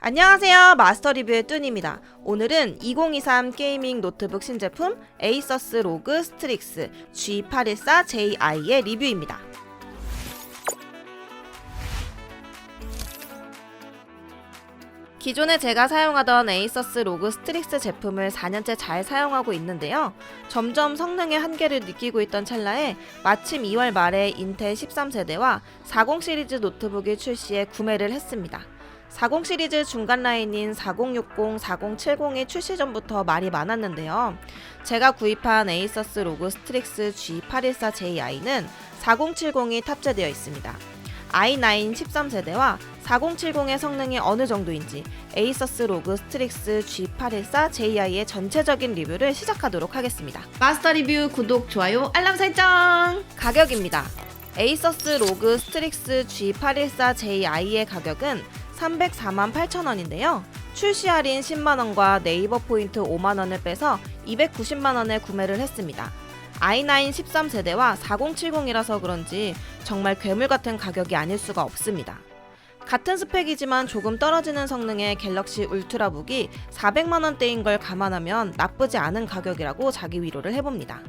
안녕하세요. 마스터 리뷰의 뚠입니다. 오늘은 2023 게이밍 노트북 신제품 에이서스 로그 스트릭스 G814JI의 리뷰입니다. 기존에 제가 사용하던 에이서스 로그 스트릭스 제품을 4년째 잘 사용하고 있는데요. 점점 성능의 한계를 느끼고 있던 찰나에 마침 2월 말에 인텔 13세대와 40 시리즈 노트북이 출시해 구매를 했습니다. 40 시리즈 중간 라인인 4060, 4070이 출시 전부터 말이 많았는데요. 제가 구입한 에이서스 로그 스트릭스 G814JI는 4070이 탑재되어 있습니다. i9 13세대와 4070의 성능이 어느 정도인지 에이서스 로그 스트릭스 G814JI의 전체적인 리뷰를 시작하도록 하겠습니다. 마스터 리뷰 구독, 좋아요, 알람 설정! 가격입니다. 에이서스 로그 스트릭스 G814JI의 가격은 304만 8천원인데요. 출시 할인 10만원과 네이버 포인트 5만원을 빼서 290만원에 구매를 했습니다. i9 13세대와 4070이라서 그런지 정말 괴물 같은 가격이 아닐 수가 없습니다. 같은 스펙이지만 조금 떨어지는 성능의 갤럭시 울트라북이 400만원대인 걸 감안하면 나쁘지 않은 가격이라고 자기 위로를 해봅니다.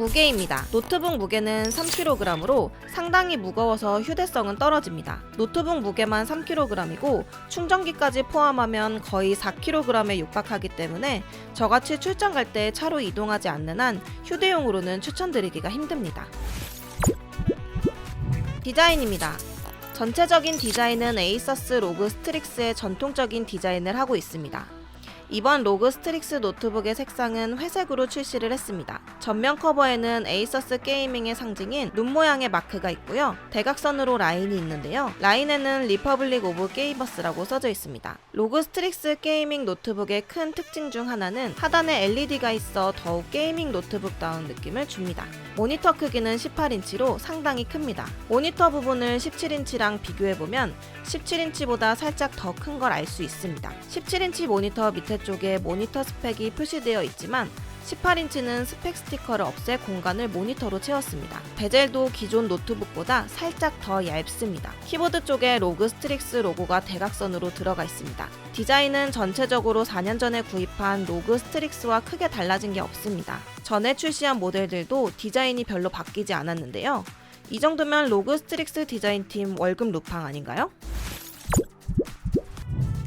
무게입니다. 노트북 무게는 3kg으로 상당히 무거워서 휴대성은 떨어집니다. 노트북 무게만 3kg이고 충전기까지 포함하면 거의 4kg에 육박하기 때문에 저같이 출장 갈 때 차로 이동하지 않는 한 휴대용으로는 추천드리기가 힘듭니다. 디자인입니다. 전체적인 디자인은 에이서스 로그 스트릭스의 전통적인 디자인을 하고 있습니다. 이번 로그 스트릭스 노트북의 색상은 회색으로 출시를 했습니다. 전면 커버에는 에이서스 게이밍의 상징인 눈 모양의 마크가 있고요. 대각선으로 라인이 있는데요. 라인에는 리퍼블릭 오브 게이버스라고 써져 있습니다. 로그 스트릭스 게이밍 노트북의 큰 특징 중 하나는 하단에 LED가 있어 더욱 게이밍 노트북다운 느낌을 줍니다. 모니터 크기는 18인치로 상당히 큽니다. 모니터 부분을 17인치랑 비교해보면 17인치보다 살짝 더 큰 걸 알 수 있습니다. 17인치 모니터 밑에 쪽에 모니터 스펙이 표시되어 있지만 18인치는 스펙 스티커를 없애 공간을 모니터로 채웠습니다. 베젤도 기존 노트북보다 살짝 더 얇습니다. 키보드 쪽에 로그 스트릭스 로고가 대각선으로 들어가 있습니다. 디자인은 전체적으로 4년 전에 구입한 로그 스트릭스와 크게 달라진 게 없습니다. 전에 출시한 모델들도 디자인이 별로 바뀌지 않았는데요. 이 정도면 로그 스트릭스 디자인팀 월급 루팡 아닌가요?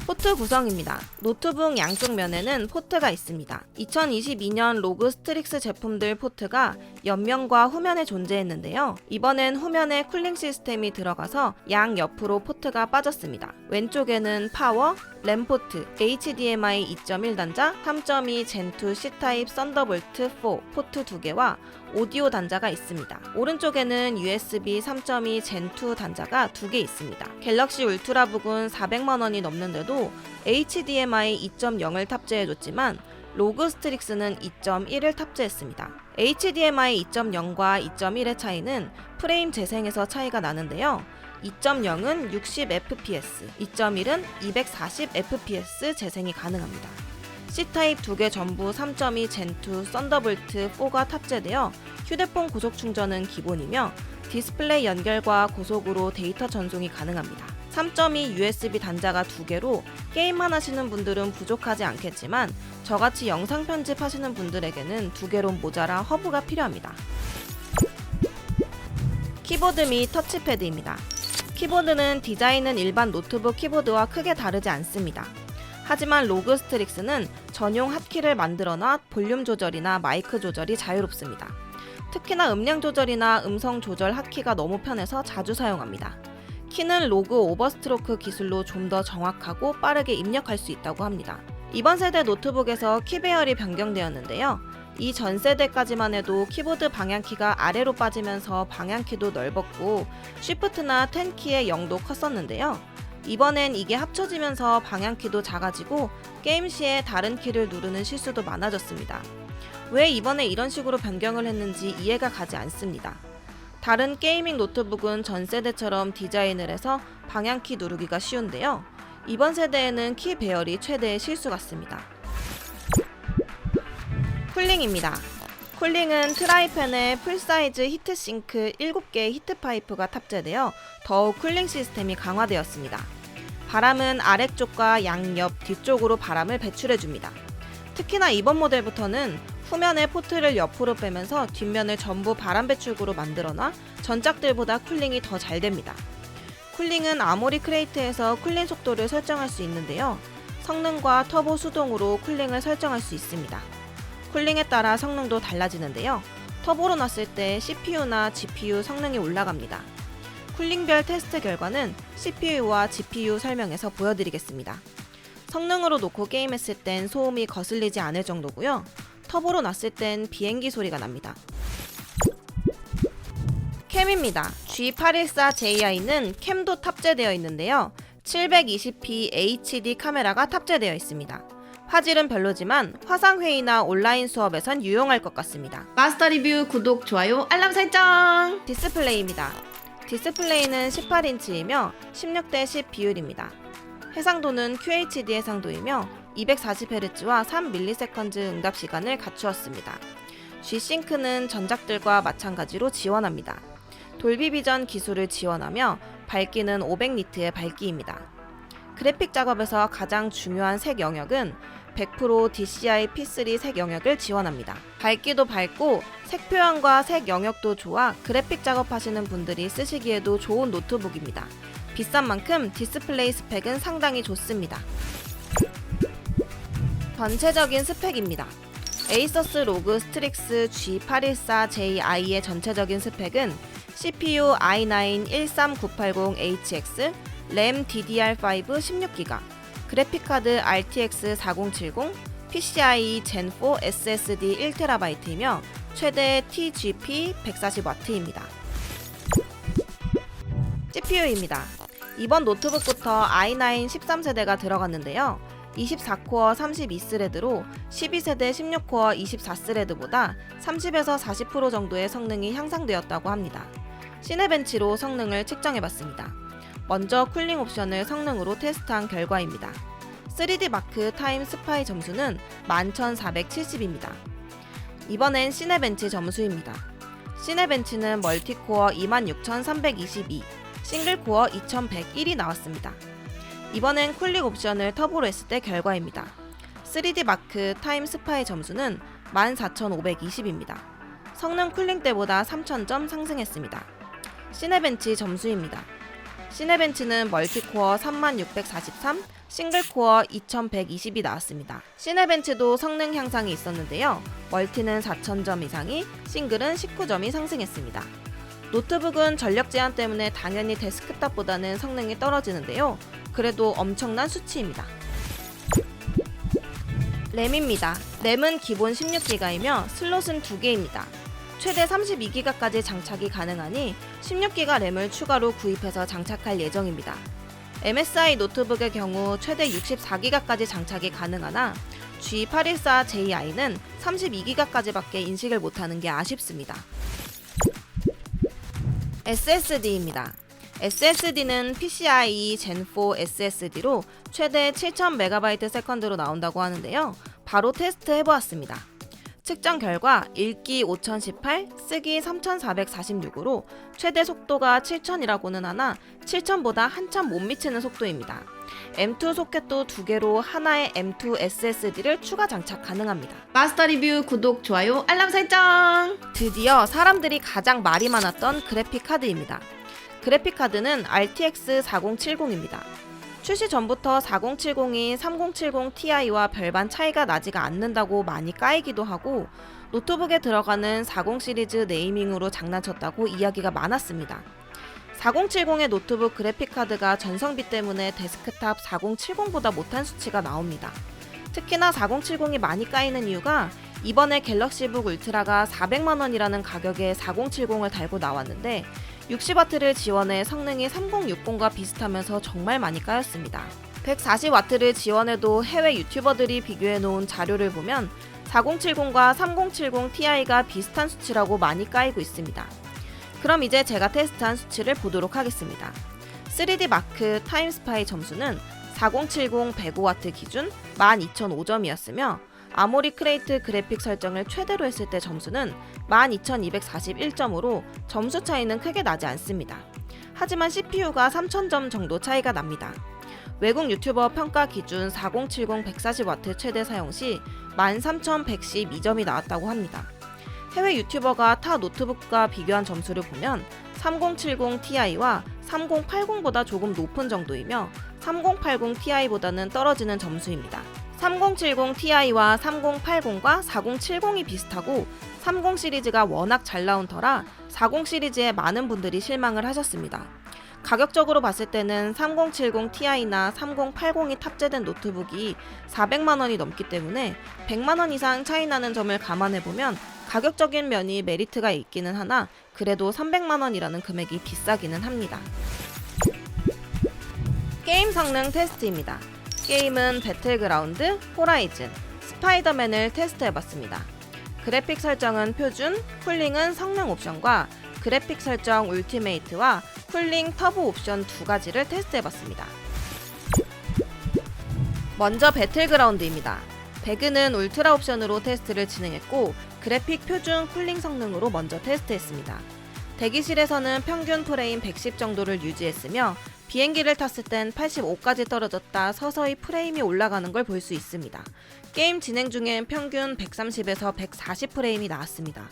포트 구성입니다. 노트북 양쪽 면에는 포트가 있습니다. 2022년 로그 스트릭스 제품들 포트가 옆면과 후면에 존재했는데요. 이번엔 후면에 쿨링 시스템이 들어가서 양 옆으로 포트가 빠졌습니다. 왼쪽에는 파워, 램 포트, HDMI 2.1 단자, 3.2 젠2 C타입 썬더볼트 4 포트 2개와 오디오 단자가 있습니다. 오른쪽에는 USB 3.2 젠2 단자가 2개 있습니다. 갤럭시 울트라북은 400만 원이 넘는데도 HDMI 2.0을 탑재해줬지만 로그 스트릭스는 2.1을 탑재했습니다. HDMI 2.0과 2.1의 차이는 프레임 재생에서 차이가 나는데요. 2.0은 60fps, 2.1은 240fps 재생이 가능합니다. C타입 두 개 전부 3.2 젠2 썬더볼트 4가 탑재되어 휴대폰 고속 충전은 기본이며 디스플레이 연결과 고속으로 데이터 전송이 가능합니다. 3.2 USB 단자가 두 개로 게임만 하시는 분들은 부족하지 않겠지만 저같이 영상 편집 하시는 분들에게는 두 개로 모자라 허브가 필요합니다. 키보드 및 터치패드입니다. 키보드는 디자인은 일반 노트북 키보드와 크게 다르지 않습니다. 하지만 로그 스트릭스는 전용 핫키를 만들어놔 볼륨 조절이나 마이크 조절이 자유롭습니다. 특히나 음량 조절이나 음성 조절 핫키가 너무 편해서 자주 사용합니다. 키는 로그 오버스트로크 기술로 좀 더 정확하고 빠르게 입력할 수 있다고 합니다. 이번 세대 노트북에서 키 배열이 변경되었는데요. 이 전 세대까지만 해도 키보드 방향키가 아래로 빠지면서 방향키도 넓었고 쉬프트나 10키의 영도 컸었는데요. 이번엔 이게 합쳐지면서 방향키도 작아지고 게임 시에 다른 키를 누르는 실수도 많아졌습니다. 왜 이번에 이런 식으로 변경을 했는지 이해가 가지 않습니다. 다른 게이밍 노트북은 전 세대처럼 디자인을 해서 방향키 누르기가 쉬운데요. 이번 세대에는 키 배열이 최대의 실수 같습니다. 쿨링입니다. 쿨링은 트라이팬에 풀사이즈 히트싱크 7개의 히트파이프가 탑재되어 더욱 쿨링 시스템이 강화되었습니다. 바람은 아래쪽과 양옆, 뒤쪽으로 바람을 배출해줍니다. 특히나 이번 모델부터는 후면의 포트를 옆으로 빼면서 뒷면을 전부 바람 배출구로 만들어놔 전작들보다 쿨링이 더 잘 됩니다. 쿨링은 아모리 크레이트에서 쿨링 속도를 설정할 수 있는데요. 성능과 터보 수동으로 쿨링을 설정할 수 있습니다. 쿨링에 따라 성능도 달라지는데요. 터보로 놨을 때 CPU나 GPU 성능이 올라갑니다. 쿨링별 테스트 결과는 CPU와 GPU 설명에서 보여드리겠습니다. 성능으로 놓고 게임했을 땐 소음이 거슬리지 않을 정도고요. 터보로 놨을 땐 비행기 소리가 납니다. 캠입니다. G814JI는 캠도 탑재되어 있는데요. 720p HD 카메라가 탑재되어 있습니다. 화질은 별로지만 화상회의나 온라인 수업에선 유용할 것 같습니다. 마스터 리뷰 구독, 좋아요, 알람 설정. 디스플레이입니다. 디스플레이는 18인치이며 16대 10 비율입니다. 해상도는 QHD 해상도이며 240Hz와 3ms 응답 시간을 갖추었습니다. G-SYNC는 전작들과 마찬가지로 지원합니다. 돌비 비전 기술을 지원하며 밝기는 500니트의 밝기입니다. 그래픽 작업에서 가장 중요한 색 영역은 100% DCI P3 색 영역을 지원합니다. 밝기도 밝고 색 표현과 색 영역도 좋아 그래픽 작업하시는 분들이 쓰시기에도 좋은 노트북입니다. 비싼 만큼 디스플레이 스펙은 상당히 좋습니다. 전체적인 스펙입니다. 에이서스 로그 스트릭스 G814JI의 전체적인 스펙은 CPU i9-13980HX, 램 DDR5 16GB, 그래픽카드 RTX 4070, PCIe Gen 4 SSD 1TB이며 최대 TGP 140W입니다. CPU입니다. 이번 노트북부터 i9 13세대가 들어갔는데요. 24코어 32스레드로 12세대 16코어 24스레드보다 30에서 40% 정도의 성능이 향상되었다고 합니다. 시네벤치로 성능을 측정해봤습니다. 먼저 쿨링 옵션을 성능으로 테스트한 결과입니다. 3D 마크 타임 스파이 점수는 11,470입니다. 이번엔 시네벤치 점수입니다. 시네벤치는 멀티코어 26,322, 싱글코어 2,101이 나왔습니다. 이번엔 쿨링 옵션을 터보로 했을 때 결과입니다. 3D 마크 타임 스파이 점수는 14,520입니다. 성능 쿨링 때보다 3,000점 상승했습니다. 시네벤치 점수입니다. 시네벤치는 멀티코어 3643, 싱글코어 2120이 나왔습니다. 시네벤치도 성능 향상이 있었는데요. 멀티는 4000점 이상이, 싱글은 19점이 상승했습니다. 노트북은 전력 제한 때문에 당연히 데스크탑보다는 성능이 떨어지는데요. 그래도 엄청난 수치입니다. 램입니다. 램은 기본 16기가이며 슬롯은 2개입니다. 최대 32기가까지 장착이 가능하니 16기가 램을 추가로 구입해서 장착할 예정입니다. MSI 노트북의 경우 최대 64기가까지 장착이 가능하나 G814JI는 32기가까지밖에 인식을 못하는 게 아쉽습니다. SSD입니다. SSD는 PCIe Gen 4 SSD로 최대 7000MB 세컨드로 나온다고 하는데요. 바로 테스트 해보았습니다. 측정 결과 읽기 5018, 쓰기 3446으로 최대 속도가 7000이라고는 하나 7000보다 한참 못 미치는 속도입니다. M2 소켓도 두 개로 하나의 M2 SSD를 추가 장착 가능합니다. 마스터 리뷰 구독, 좋아요, 알람 설정. 드디어 사람들이 가장 말이 많았던 그래픽 카드입니다. 그래픽 카드는 RTX 4070입니다. 출시 전부터 4070이 3070 Ti와 별반 차이가 나지가 않는다고 많이 까이기도 하고 노트북에 들어가는 40 시리즈 네이밍으로 장난쳤다고 이야기가 많았습니다. 4070의 노트북 그래픽 카드가 전성비 때문에 데스크탑 4070보다 못한 수치가 나옵니다. 특히나 4070이 많이 까이는 이유가 이번에 갤럭시북 울트라가 400만 원이라는 가격에 4070을 달고 나왔는데 60W를 지원해 성능이 3060과 비슷하면서 정말 많이 까였습니다. 140W를 지원해도 해외 유튜버들이 비교해 놓은 자료를 보면 4070과 3070 Ti가 비슷한 수치라고 많이 까이고 있습니다. 그럼 이제 제가 테스트한 수치를 보도록 하겠습니다. 3D 마크 타임스파이 점수는 4070 105W 기준 12,005점이었으며 아모리 크레이트 그래픽 설정을 최대로 했을 때 점수는 12,241점으로 점수 차이는 크게 나지 않습니다. 하지만 CPU가 3,000점 정도 차이가 납니다. 외국 유튜버 평가 기준 4070 140W 최대 사용 시 13,112점이 나왔다고 합니다. 해외 유튜버가 타 노트북과 비교한 점수를 보면 3070 Ti와 3080보다 조금 높은 정도이며 3080 Ti보다는 떨어지는 점수입니다. 3070 Ti와 3080과 4070이 비슷하고 30 시리즈가 워낙 잘 나온 터라 40 시리즈에 많은 분들이 실망을 하셨습니다. 가격적으로 봤을 때는 3070 Ti나 3080이 탑재된 노트북이 400만 원이 넘기 때문에 100만 원 이상 차이 나는 점을 감안해 보면 가격적인 면이 메리트가 있기는 하나 그래도 300만 원이라는 금액이 비싸기는 합니다. 게임 성능 테스트입니다. 게임은 배틀그라운드, 호라이즌, 스파이더맨을 테스트해봤습니다. 그래픽 설정은 표준, 쿨링은 성능 옵션과 그래픽 설정 울티메이트와 쿨링 터보 옵션 두 가지를 테스트해봤습니다. 먼저 배틀그라운드입니다. 배그는 울트라 옵션으로 테스트를 진행했고 그래픽 표준 쿨링 성능으로 먼저 테스트했습니다. 대기실에서는 평균 프레임 110 정도를 유지했으며 비행기를 탔을 땐 85까지 떨어졌다 서서히 프레임이 올라가는 걸 볼 수 있습니다. 게임 진행 중엔 평균 130에서 140 프레임이 나왔습니다.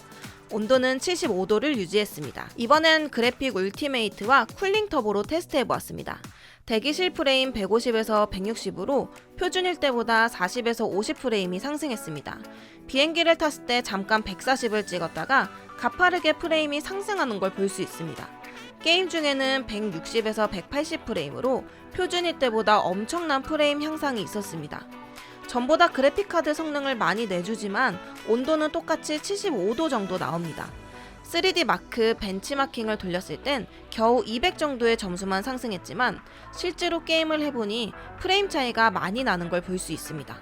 온도는 75도를 유지했습니다. 이번엔 그래픽 울티메이트와 쿨링 터보로 테스트해 보았습니다. 대기실 프레임 150에서 160으로 표준일 때보다 40에서 50 프레임이 상승했습니다. 비행기를 탔을 때 잠깐 140을 찍었다가 가파르게 프레임이 상승하는 걸 볼 수 있습니다. 게임 중에는 160에서 180 프레임으로 표준일 때보다 엄청난 프레임 향상이 있었습니다. 전보다 그래픽카드 성능을 많이 내주지만 온도는 똑같이 75도 정도 나옵니다. 3D 마크 벤치마킹을 돌렸을 땐 겨우 200 정도의 점수만 상승했지만 실제로 게임을 해보니 프레임 차이가 많이 나는 걸 볼 수 있습니다.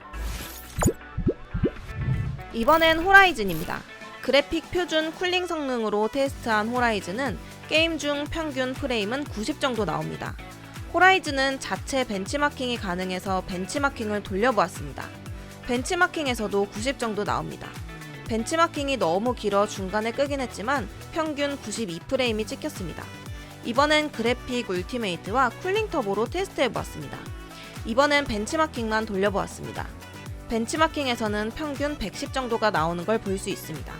이번엔 호라이즌입니다. 그래픽 표준 쿨링 성능으로 테스트한 호라이즌은 게임 중 평균 프레임은 90 정도 나옵니다. 호라이즌은 자체 벤치마킹이 가능해서 벤치마킹을 돌려보았습니다. 벤치마킹에서도 90 정도 나옵니다. 벤치마킹이 너무 길어 중간에 끄긴 했지만 평균 92프레임이 찍혔습니다. 이번엔 그래픽 울티메이트와 쿨링 터보로 테스트해보았습니다. 이번엔 벤치마킹만 돌려보았습니다. 벤치마킹에서는 평균 110 정도가 나오는 걸 볼 수 있습니다.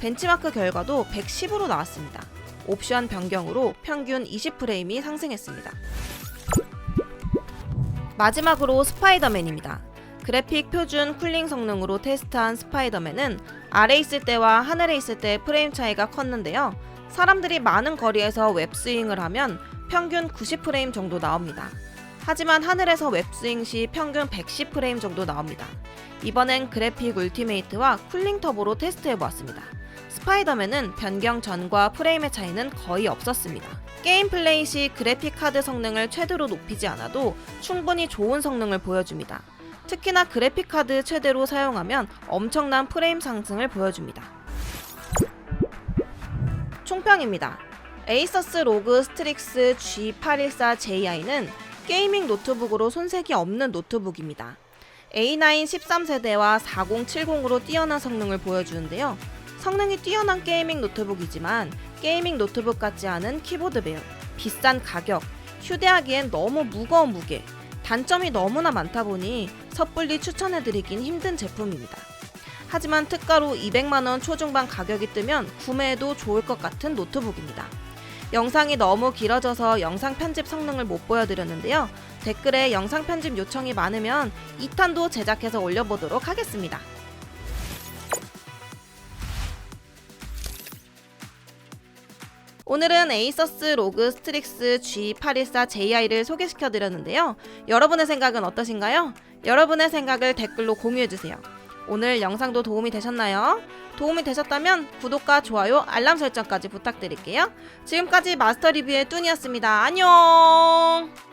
벤치마크 결과도 110으로 나왔습니다. 옵션 변경으로 평균 20프레임이 상승했습니다. 마지막으로 스파이더맨입니다. 그래픽 표준 쿨링 성능으로 테스트한 스파이더맨은 아래 있을 때와 하늘에 있을 때 프레임 차이가 컸는데요. 사람들이 많은 거리에서 웹스윙을 하면 평균 90프레임 정도 나옵니다. 하지만 하늘에서 웹스윙 시 평균 110프레임 정도 나옵니다. 이번엔 그래픽 울티메이트와 쿨링 터보로 테스트해보았습니다. 스파이더맨은 변경 전과 프레임의 차이는 거의 없었습니다. 게임 플레이 시 그래픽 카드 성능을 최대로 높이지 않아도 충분히 좋은 성능을 보여줍니다. 특히나 그래픽 카드 최대로 사용하면 엄청난 프레임 상승을 보여줍니다. 총평입니다. 에이서스 로그 스트릭스 G814JI는 게이밍 노트북으로 손색이 없는 노트북입니다. A9 13세대와 4070으로 뛰어난 성능을 보여주는데요. 성능이 뛰어난 게이밍 노트북이지만 게이밍 노트북 같지 않은 키보드 배열, 비싼 가격, 휴대하기엔 너무 무거운 무게, 단점이 너무나 많다 보니 섣불리 추천해드리긴 힘든 제품입니다. 하지만 특가로 200만원 초중반 가격이 뜨면 구매해도 좋을 것 같은 노트북입니다. 영상이 너무 길어져서 영상 편집 성능을 못 보여드렸는데요. 댓글에 영상 편집 요청이 많으면 2탄도 제작해서 올려보도록 하겠습니다. 오늘은 에이서스 로그 스트릭스 G814JI를 소개시켜 드렸는데요. 여러분의 생각은 어떠신가요? 여러분의 생각을 댓글로 공유해 주세요. 오늘 영상도 도움이 되셨나요? 도움이 되셨다면 구독과 좋아요, 알람 설정까지 부탁드릴게요. 지금까지 마스터 리뷰의 뚱이었습니다. 안녕!